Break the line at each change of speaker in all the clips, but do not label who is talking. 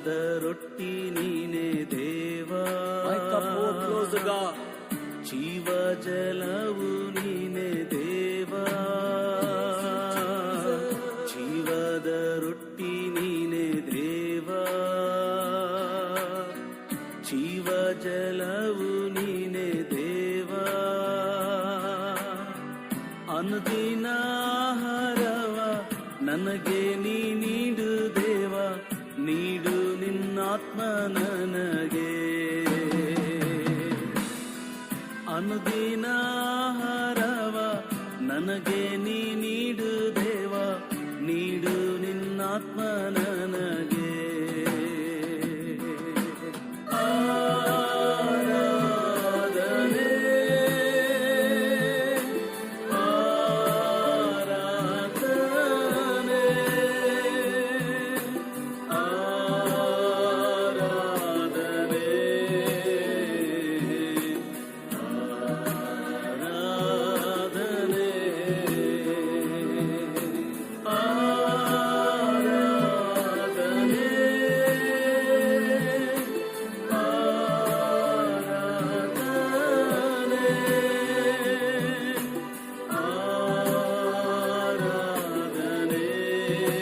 ಜೀವದ ರೊಟ್ಟಿ ನೀನೆ ದೇವಾ. ಜೀವ ಜಲವು ನೀನೆ ದೇವಾ. ಜೀವದ ರೊಟ್ಟಿ ನೀನೆ ದೇವ. ಜೀವ ಜಲವು ನೀನೆ ದೇವಾ. ಅನುದಿನ ನನಗೆ ನೀ ದೇವ ನೀಡು ನಿನ್ನಾತ್ಮ ನನಗೆ. ಅನುದಿನ ಆಹಾರವ ನನಗೆ ನೀ ನೀಡು ದೇವ ನೀಡು ನಿನ್ನಾತ್ಮ Hare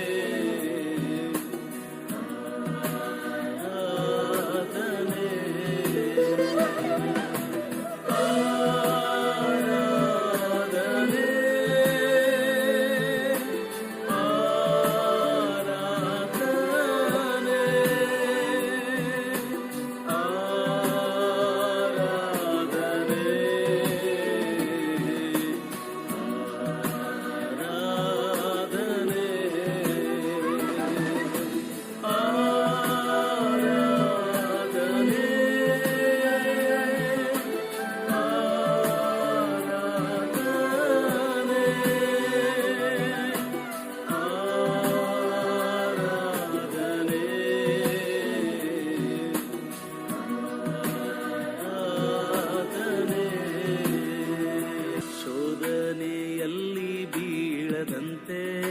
ಬೀಳದಂತೆ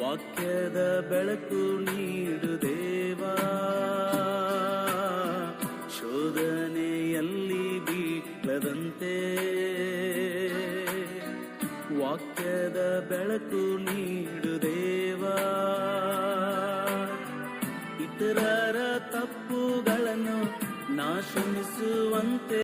ವಾಕ್ಯದ ಬೆಳಕು ನೀಡು ದೇವಾ. ಶೋಧನೆಯಲ್ಲಿ ಬೀಳದಂತೆ. ವಾಕ್ಯದ ಬೆಳಕು ನೀಡು ದೇವಾ. ಇತರರ ತಪ್ಪುಗಳನ್ನು ನಾಶಿಸುವಂತೆ